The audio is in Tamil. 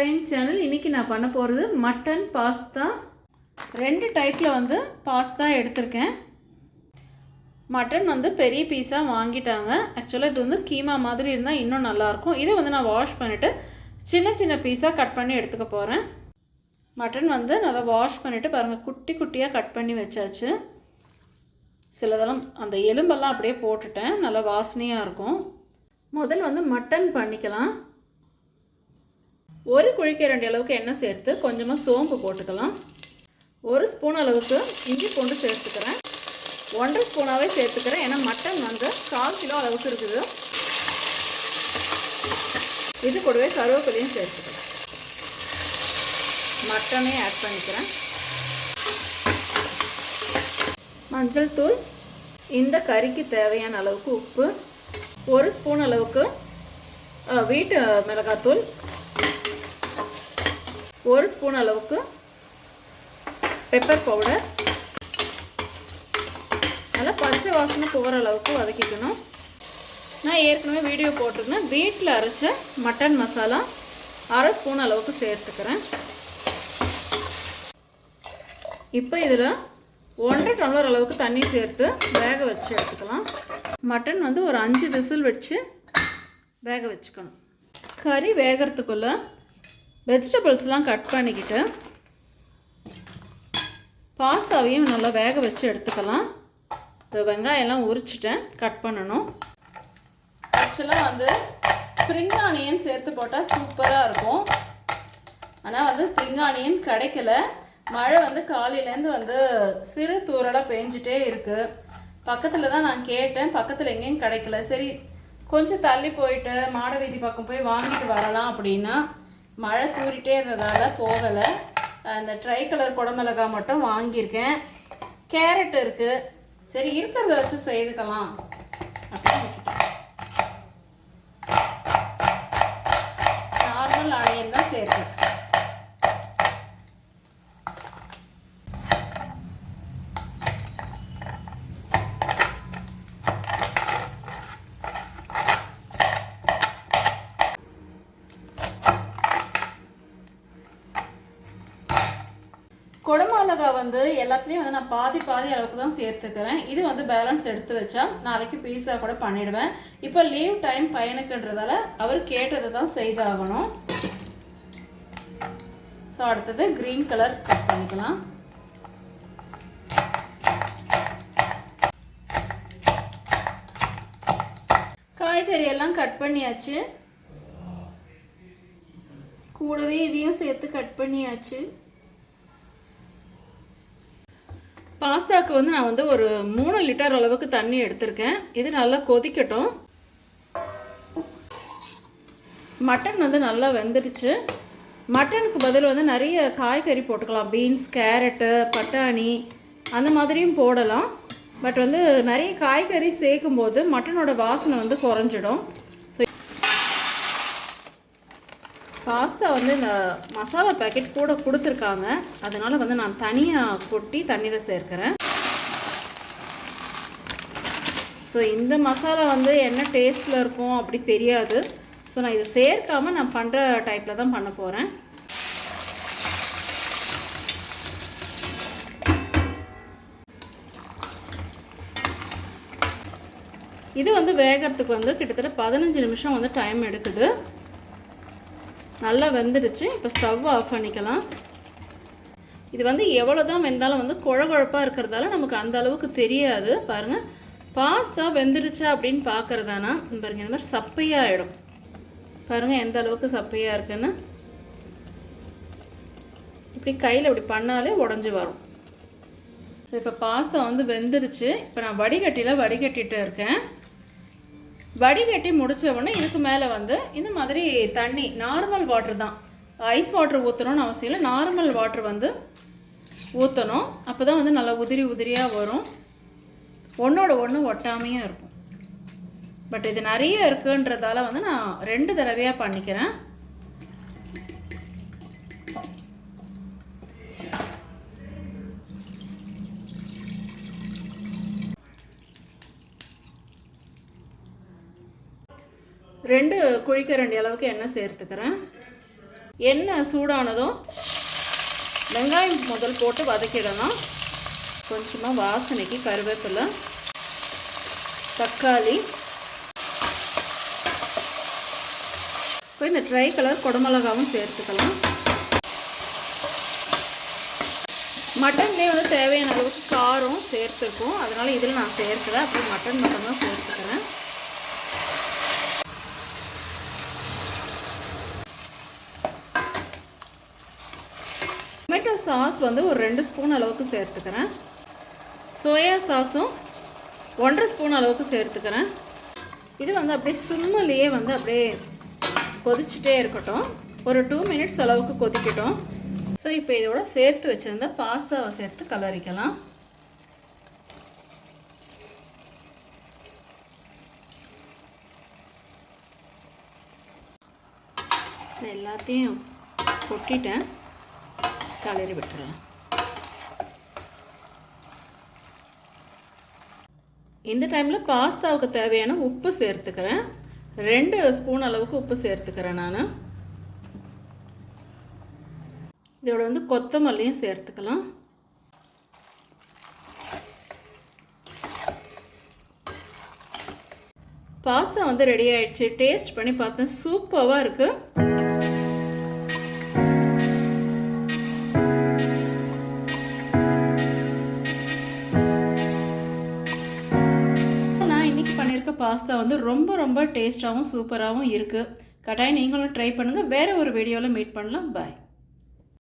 ஸ்ட்ரெயின் சேனல் இன்றைக்கி நான் பண்ண போகிறது மட்டன் பாஸ்தா ரெண்டு டைப்பில் வந்து பாஸ்தா எடுத்திருக்கேன். மட்டன் வந்து பெரிய பீஸாக வாங்கிட்டாங்க. ஆக்சுவலாக இது வந்து கீமா மாதிரி இருந்தால் இன்னும் நல்லாயிருக்கும். இதை வந்து நான் வாஷ் பண்ணிவிட்டு சின்ன சின்ன பீஸாக கட் பண்ணி எடுத்துக்க போகிறேன் மட்டன் வந்து நல்லா வாஷ் பண்ணிவிட்டு பாருங்கள் குட்டி குட்டியாக கட் பண்ணி வச்சாச்சு. சிலதெல்லாம் அந்த எலும்பெல்லாம் அப்படியே போட்டுட்டேன். நல்லா வாசனையாக இருக்கும். முதல் வந்து மட்டன் பண்ணிக்கலாம். ஒரு குழிக்கரண்டி அளவுக்கு எண்ணெய் சேர்த்து கொஞ்சமாக சோம்பு போட்டுக்கலாம். ஒரு ஸ்பூன் அளவுக்கு இஞ்சி பூண்டு சேர்த்துக்கிறேன். ஒன்றரை ஸ்பூனாகவே சேர்த்துக்கிறேன். ஏன்னா மட்டன் வந்து கால் கிலோ அளவுக்கு இருக்குது. இது கூடவே கருவேப்பிலையும் சேர்த்துக்கிறேன். மட்டனே ஆட் பண்ணிக்கிறேன். மஞ்சள் தூள் இந்த கறிக்கு தேவையான அளவுக்கு உப்பு ஒரு ஸ்பூன் அளவுக்கு வீட்டு மிளகாத்தூள் ஒரு ஸ்பூன் அளவுக்கு பெப்பர் பவுடர் நல்லா பச்சை வாசனை போகிற அளவுக்கு வதக்கிக்கணும். நான் ஏற்கனவே வீடியோ போட்டிருந்தேன். வீட்டில் அரைச்ச மட்டன் மசாலா அரை ஸ்பூன் அளவுக்கு சேர்த்துக்கிறேன். இப்போ இதில் ஒன்றரை டம்ளர் அளவுக்கு தண்ணி சேர்த்து வேக வச்சு எடுத்துக்கலாம். மட்டன் வந்து ஒரு அஞ்சு விசில் வச்சு வேக வச்சுக்கணும். கறி வேகிறதுக்குள்ளே வெஜிடபிள்ஸ்லாம் கட் பண்ணிக்கிட்டு பாஸ்தாவையும் நல்லா வேக வச்சு எடுத்துக்கலாம். இந்த வெங்காயம்லாம் உரிச்சிட்டேன். கட் பண்ணணும். ஆக்சுவலாக வந்து ஸ்ப்ரிங் ஆனியன் சேர்த்து போட்டால் சூப்பராக இருக்கும். ஆனால் வந்து ஸ்ப்ரிங் ஆனியன் கிடைக்கல. மழை வந்து காலையிலேருந்து வந்து சிறு தூரலாக பெஞ்சிட்டே இருக்குது பக்கத்தில் தான் நான் கேட்டேன். பக்கத்தில் எங்கேயும் கிடைக்கல. சரி கொஞ்சம் தள்ளி போயிட்டு மாட வீதி பக்கம் போய் வாங்கிட்டு வரலாம் அப்படின்னா மழை தூரிட்டே இருந்ததால போகலை. அந்த ட்ரை கலர் குடமிளகாய் மட்டும் வாங்கியிருக்கேன். கேரட் இருக்குது சரி இருக்கிறத வச்சு செய்துக்கலாம் அப்படின்னு விட்டுட்டேன் நார்மல் ஆனியன் தான் சேர்த்தேன் மிளகா வந்து எல்லாத்துலேயும் வந்து நான் பாதி பாதி அளவுக்கு தான் சேர்த்துக்கிறேன். இது வந்து பேலன்ஸ் எடுத்து வச்சா நாளைக்கு பீஸா கூட பண்ணிடுவேன். இப்போ லீவ் டைம் பையனுக்குன்றதால அவர் கேட்டதை தான் செய்தாகணும். ஸோ அடுத்தது க்ரீன் கலர் கட் பண்ணிக்கலாம். காய்கறி எல்லாம் கட் பண்ணியாச்சு. கூடவே இதையும் சேர்த்து கட் பண்ணியாச்சு. பாஸ்தாக்கு வந்து நான் வந்து ஒரு மூணு லிட்டர் அளவுக்கு தண்ணி எடுத்திருக்கேன். இது நல்லா கொதிக்கட்டும். மட்டன் வந்து நல்லா வெந்துடுச்சு. மட்டனுக்கு பதில் வந்து நிறைய காய்கறி போட்டுக்கலாம். பீன்ஸ் கேரட்டு பட்டாணி அந்த மாதிரியும் போடலாம். பட் வந்து நிறைய காய்கறி சேர்க்கும்போது மட்டனோட வாசனை வந்து குறைஞ்சிடும் ஸோ பாஸ்தா வந்து இந்த மசாலா பேக்கெட் கூட கொடுத்துருக்காங்க. அதனால் வந்து நான் தனியாக கொட்டி தண்ணியில் சேர்க்கிறேன். ஸோ இந்த மசாலா வந்து என்ன டேஸ்ட்டில் இருக்கும் அப்படி தெரியாது. ஸோ நான் இதை சேர்க்காமல் நான் பண்ணுற டைப்பில் தான் பண்ண போகிறேன் இது வந்து வேகறதுக்கு வந்து கிட்டத்தட்ட பதினஞ்சு நிமிஷம் வந்து டைம் எடுக்குது. நல்லா வெந்துடுச்சு. இப்போ ஸ்டவ் ஆஃப் பண்ணிக்கலாம். இது வந்து எவ்வளோ தான் வெந்தாலும் வந்து குழகுழப்பாக இருக்கிறதால நமக்கு அந்த அளவுக்கு தெரியாது. பாருங்கள் பாஸ்தா வெந்துடுச்சா அப்படின்னு பார்க்குறதானா பாருங்கள் இந்த மாதிரி சப்பையாக ஆகிடும் பாருங்கள் எந்த அளவுக்கு சப்பையாக இருக்குன்னு. இப்படி கையில் இப்படி பண்ணாலே உடஞ்சி வரும். ஸோ இப்போ பாஸ்தா வந்து வெந்துருச்சு இப்போ நான் வடிகட்டியில் வடிகட்டிகிட்டு இருக்கேன். வடிகட்டி முடிச்ச உடனே இதுக்கு மேலே வந்து இந்த மாதிரி தண்ணி நார்மல் வாட்டர் தான். ஐஸ் வாட்டர் ஊற்றணும்னு அவசியம் இல்லை. நார்மல் வாட்டர் வந்து ஊற்றணும் அப்போ தான் வந்து நல்லா உதிரி உதிரியாக வரும். ஒன்றோட ஒன்று ஒட்டாமையும் இருக்கும். பட் இது நிறைய இருக்குன்றதால வந்து நான் ரெண்டு தடவையாக பண்ணிக்கிறேன். ரெண்டு குழிக்கரண்டி அளவுக்கு எண்ணெய் சேர்த்துக்கிறேன். எண்ணெய் சூடானதும் வெங்காயம் முதல் போட்டு வதக்கிடலாம் கொஞ்சமாக வாசனைக்கு கருவேப்பிலை தக்காளி. இப்போ இந்த ட்ரை கலர் குடமிளகாவும் சேர்த்துக்கலாம். மட்டன்லேயே வந்து தேவையான அளவுக்கு காரம் சேர்த்துருக்கோம். அதனால் இதில் நான் சேர்க்கல. அப்புறம் மட்டன் மட்டும் தான் சேர்த்துக்கிறேன். டொமேட்டோ சாஸ் வந்து ஒரு ரெண்டு ஸ்பூன் அளவுக்கு சேர்த்துக்கிறேன். சோயா சாஸும் ஒன்றரை ஸ்பூன் அளவுக்கு சேர்த்துக்கிறேன். இது வந்து அப்படியே சிம்மிலேயே வந்து அப்படியே கொதிச்சுட்டே இருக்கட்டும். ஒரு டூ மினிட்ஸ் அளவுக்கு கொதிக்கட்டும். ஸோ இப்போ இதோட சேர்த்து வச்சுருந்த பாஸ்தாவை சேர்த்து கலரிக்கலாம். எல்லாத்தையும் கொட்டிட்டேன். கலரி விட்டுறலாம் இந்த டைமில் பாஸ்தாவுக்கு தேவையான உப்பு சேர்த்துக்கிறேன். ரெண்டு ஸ்பூன் அளவுக்கு உப்பு சேர்த்துக்கிறேன் நான். இதோட வந்து கொத்தமல்லியும் சேர்த்துக்கலாம். பாஸ்தா வந்து ரெடி ஆயிடுச்சு. டேஸ்ட் பண்ணி பார்த்தேன். சூப்பராக இருக்குது பாஸ்தா வந்து ரொம்ப ரொம்ப டேஸ்ட்டாகவும் சூப்பராகவும் இருக்குது கட்டாயம் நீங்களும் ட்ரை பண்ணுங்கள் வேறு ஒரு வீடியோவில் மீட் பண்ணலாம். பாய்